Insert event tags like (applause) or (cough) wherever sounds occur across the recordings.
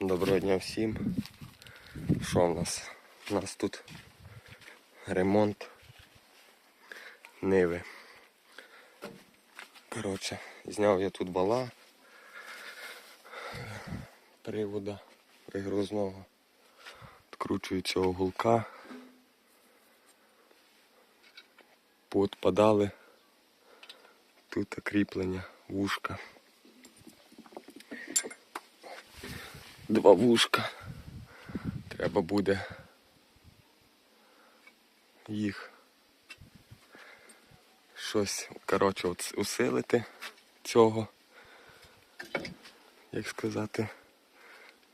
Доброго дня всім. Що в нас? У нас тут ремонт Ниви. Коротше, зняв я тут бала привода пригрузного. Відкручую цього гулка. Поотпадали. Тут кріплення, вушка. Два вушка. Треба буде їх щось, коротше, усилити цього, як сказати,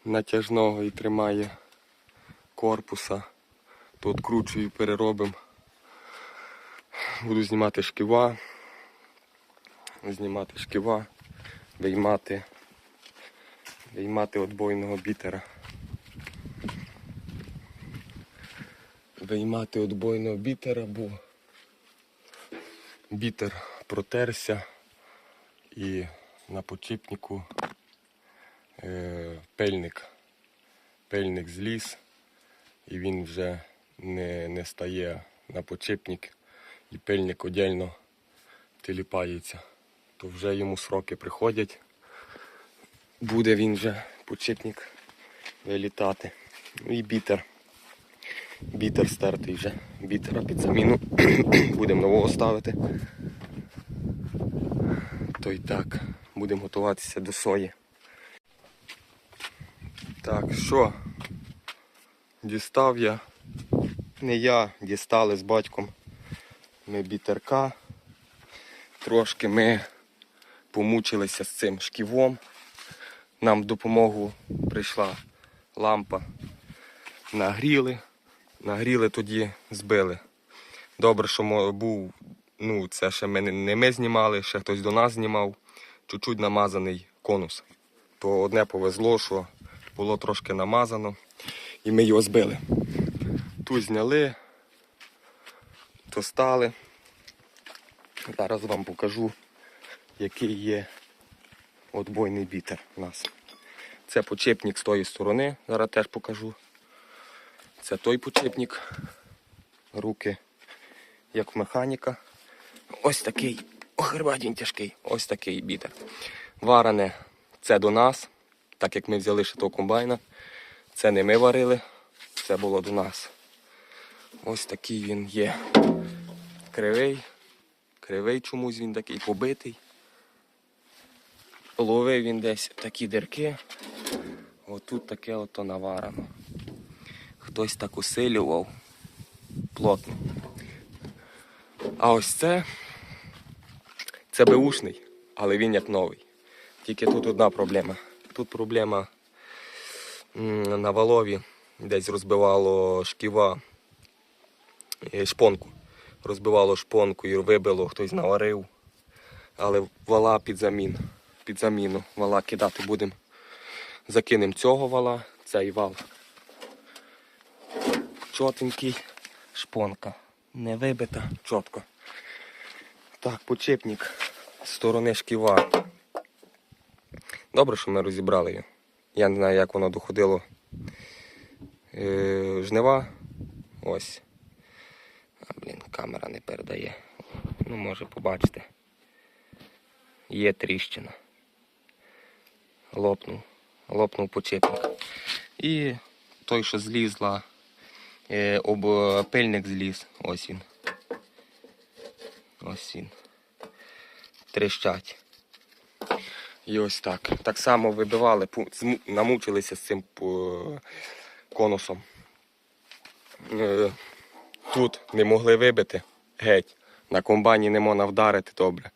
натяжного і тримає корпуса. То откручую, переробимо. Буду знімати шківа, знімати шківа, виймати, виймати отбойного бітера. Виймати отбойного бітера, бо бітер протерся і на почіпнику е, пельник. Пельник зліз і він вже не, не стає на почіпник і пельник одільно тіліпається. То вже йому сроки приходять. Буде він вже почіпник вилітати. Ну і бітер. Бітер стертий вже. Бітера під заміну. (clears throat) Будемо нового ставити. То й так, будемо готуватися до сої. Так, що? Дістав я. Не я, дістали з батьком. Ми бітерка. Трошки ми помучилися з цим шківом. Нам в допомогу прийшла лампа. Нагріли. Нагріли тоді збили. Добре, що був, ну це ще ми не- ми знімали, ще хтось до нас знімав. Чуть-чуть намазаний конус. То одне повезло, що було трошки намазано, і ми його збили. Тут зняли, то стали. Зараз вам покажу, який є отбойний бітер у нас. Це почепник з тої сторони, зараз теж покажу. Це той почепник. Руки, як в механіка. Ось такий. Ох, він тяжкий. Ось такий бітер. Варене це до нас, так як ми взяли ще того комбайна. Це не ми варили, це було до нас. Ось такий він є. Кривий. Кривий чомусь він такий побитий. Ловив він десь такі дирки. Отут таке ото наварено. Хтось так усилював плотно. А ось це, це беушний, але він як новий. Тільки тут одна проблема. Тут проблема на валові десь розбивало шківа е, шпонку. Розбивало шпонку і вибило, хтось наварив. Але вала під замін. Під заміну вала кидати будемо. Закинемо цього вала, цей вал. Чотенький, шпонка. Не вибита, чітко. Так, почепник з сторони шківа. Добре, що ми розібрали його. Я не знаю, як воно доходило. Е, жнива. Ось. А, блін, камера не передає. Ну, може побачите. Є тріщина. Лопнув. Лопнув почепник. І той, що злізла, е, об пильник зліз. Ось він. Ось він. Трещать. І ось так. Так само вибивали, намучилися з цим е, конусом. Е, Тут не могли вибити геть. На комбайні не можна вдарити добре.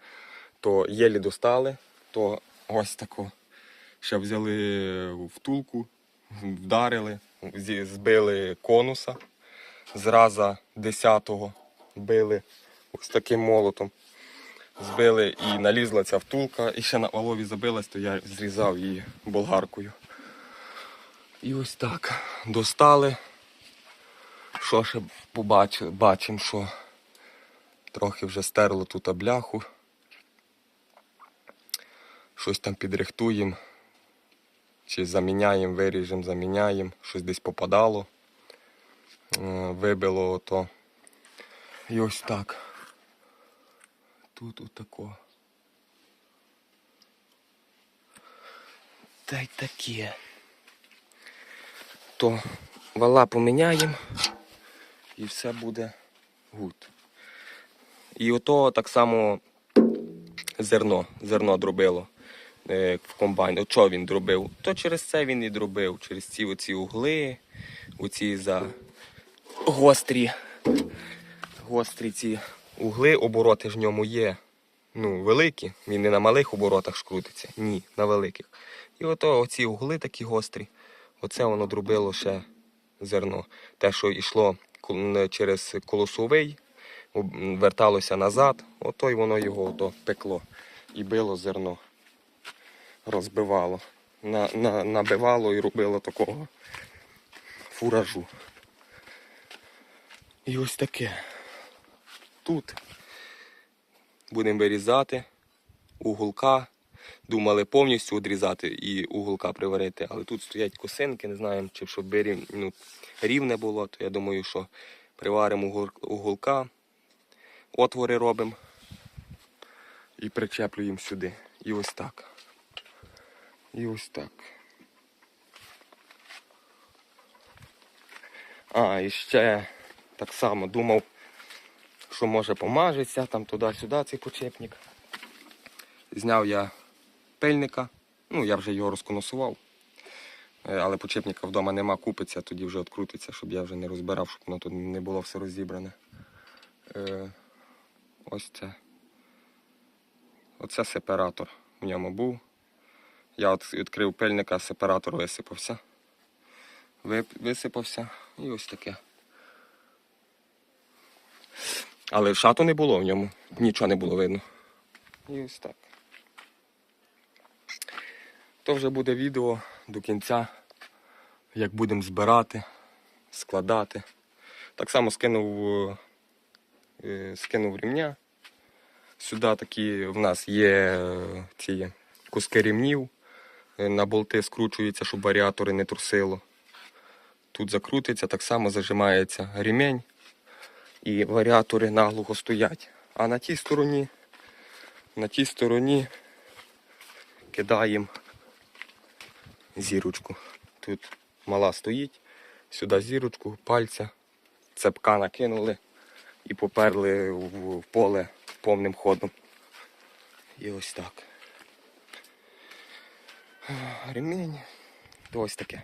То єлі достали, то ось тако. Ще взяли втулку, вдарили, збили конуса. Зраза 10-го били ось таким молотом. Збили і налізла ця втулка, і ще на валові забилась, то я зрізав її болгаркою. І ось так. Достали. Що ще побачили? Бачимо, що трохи вже стерло тут бляху. Щось там підрихтуємо. Чи заміняємо, виріжемо, заміняємо, щось десь попадало, е, вибило то. І ось так. Тут отако. Та й таке. То вала поміняємо і все буде гуд. І ото так само зерно, зерно дробило в комбайн. От що він дробив? То через це він і дробив, через ці оці угли, оці за гострі, гострі ці угли, обороти в ньому є. Ну, великі. Він не на малих оборотах ж крутиться. Ні, на великих. І ото оці угли такі гострі. Оце воно дробило ще зерно. Те, що йшло через колосовий, верталося назад, ото й воно його ото пекло і било зерно. Розбивало. На, на, набивало і робило такого фуражу. І ось таке. Тут будемо вирізати уголка. Думали повністю відрізати і уголка приварити, але тут стоять косинки, не знаємо, чи щоб ну, рівне було, то я думаю, що приваримо уголка, отвори робимо і причеплюємо сюди. І ось так. І ось так. А, і ще так само думав, що може помажеться там туди-сюди цей почепник. Зняв я пильника, ну я вже його розконусував. Е, Але почепника вдома нема, купиться, тоді вже відкрутиться, щоб я вже не розбирав, щоб воно тут не було все розібране. Е, ось це. Оце сепаратор в ньому був. Я от відкрив пильника, сепаратор висипався. Висипався і ось таке. Але шату не було в ньому, нічого не було видно. І ось так. То вже буде відео до кінця, як будемо збирати, складати. Так само скинув, е, скинув рівня. Сюди такі в нас є е, ці куски рівнів. Е, На болти скручуються, щоб варіатори не трусило. Тут закрутиться, так само зажимається ремінь і варіатори наглухо стоять. А на тій стороні, на тій стороні кидаємо зірочку. Тут мала стоїть, сюди зірочку, пальця, цепка накинули і поперли в поле повним ходом. І ось так. Ремінь. То ось таке.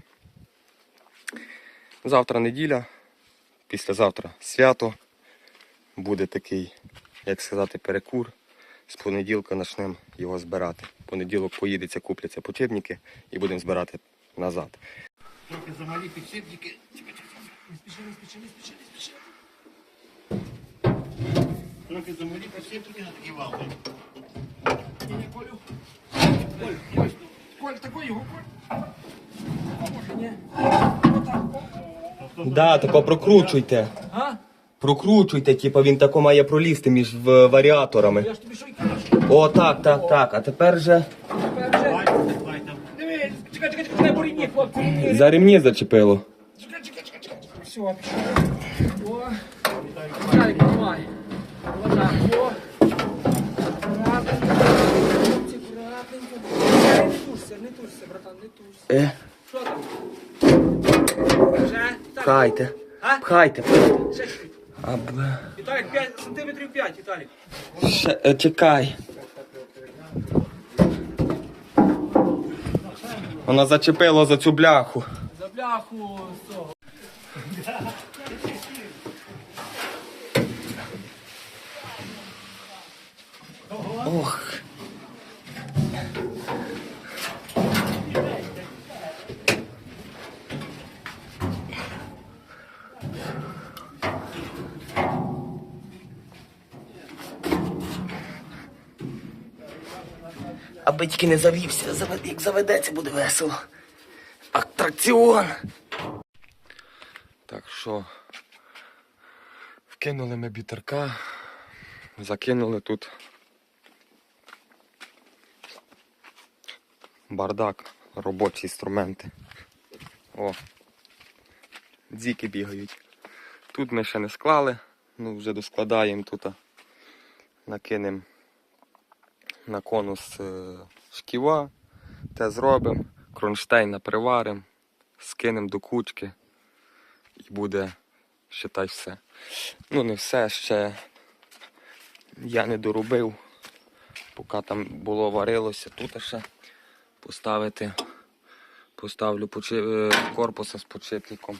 Завтра неділя, післязавтра свято. Буде такий, як сказати, перекур. З понеділка почнемо його збирати. Понеділок поїдеться, купляться почебники і будемо збирати назад. Трохи замалі підшипники. Не спіши, не спіши, не спіши, не спіши. Трохи замалі підшипники на такі валки. Ні, Колю. Коль, такой його, Коль. Може, ні? Отак. Да, тако прокручуйте. А? Прокручуйте, типу він тако має пролізти між в- варіаторами. Я ж тобі що й кажу. О, так, так, так. А тепер же Тепер вже. Диви, чекай, чекай, чекай, бо рідні, хлопці, рідні. за ремні зачепило. Чекай, чекай, чекай, чекай. Все, пішов. О. Тримай. Отак, о. Акуратненько. Хлопці, акуратненько. Не тушся, не тушся, братан, не тушся. Е, Що там? Вже? Так. пхайте. А? Пхайте. Ще чуть. А, бля. Віталік, 5 сантиметрів 5, Віталік. Ще, е, чекай. Вона зачепила за цю бляху. За бляху з цього. Ох. Аби тільки не завівся, як заведеться, буде весело. Атракціон. Так що вкинули ми бітерка, закинули тут бардак робочі інструменти. О. Дзіки бігають. Тут ми ще не склали, ну вже доскладаємо тут. Накинемо на конус е, шківа, те зробимо, кронштейна приваримо, скинемо до кучки і буде, считай, все. Ну, не все ще я не доробив, поки там було варилося, тут ще поставити, поставлю почи... е, корпуса з подшипником.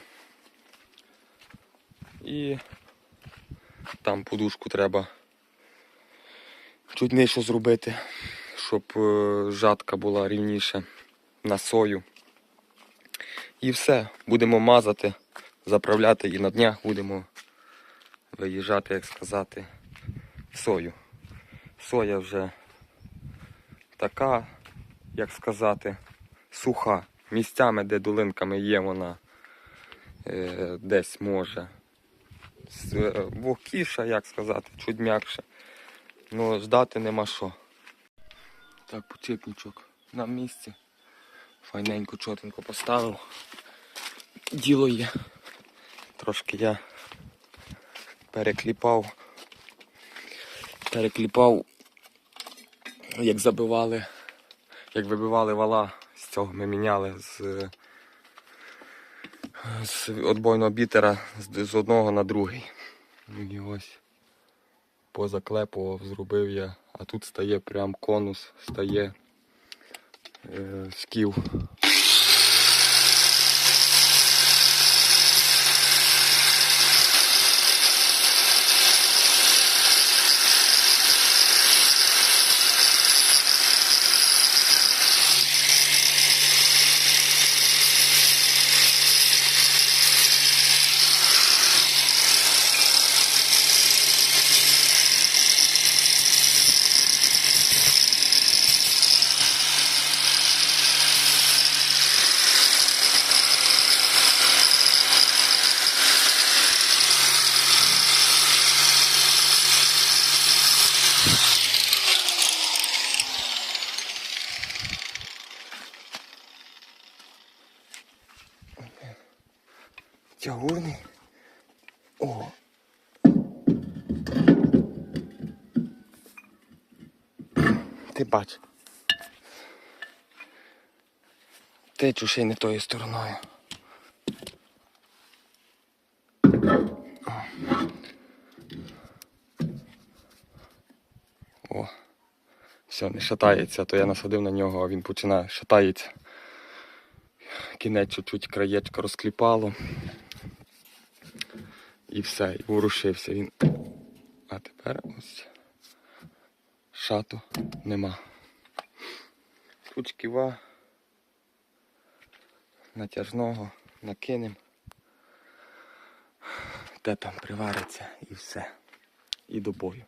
І там подушку треба чуть нижче зробити, щоб е, жатка була рівніше на сою. І все, будемо мазати, заправляти і на днях будемо виїжджати, як сказати, сою. Соя вже така, як сказати, суха. Місцями, де долинками є, вона е, десь може. Е, Вогкіша, як сказати, чуть м'якше. Ну, ждати нема що. Так, почепничок на місці. Файненько, чотенько поставив. Діло є. Трошки я перекліпав. Перекліпав, як забивали, як вибивали вала, з цього ми міняли з, з отбойного бітера з, з одного на другий. Ну І ось позаклепував, зробив я, а тут стає прям конус, стає е, скіл. О. Ти бач. Ти чушей не тою стороною. О. Все, не шатається, то я насадив на нього, а він починає шатається. Кінець чуть-чуть краєчко розкліпало. І все, і ворушився він. А тепер ось шату нема. Тут шківа натяжного накинем. Те там привариться і все. І до бою.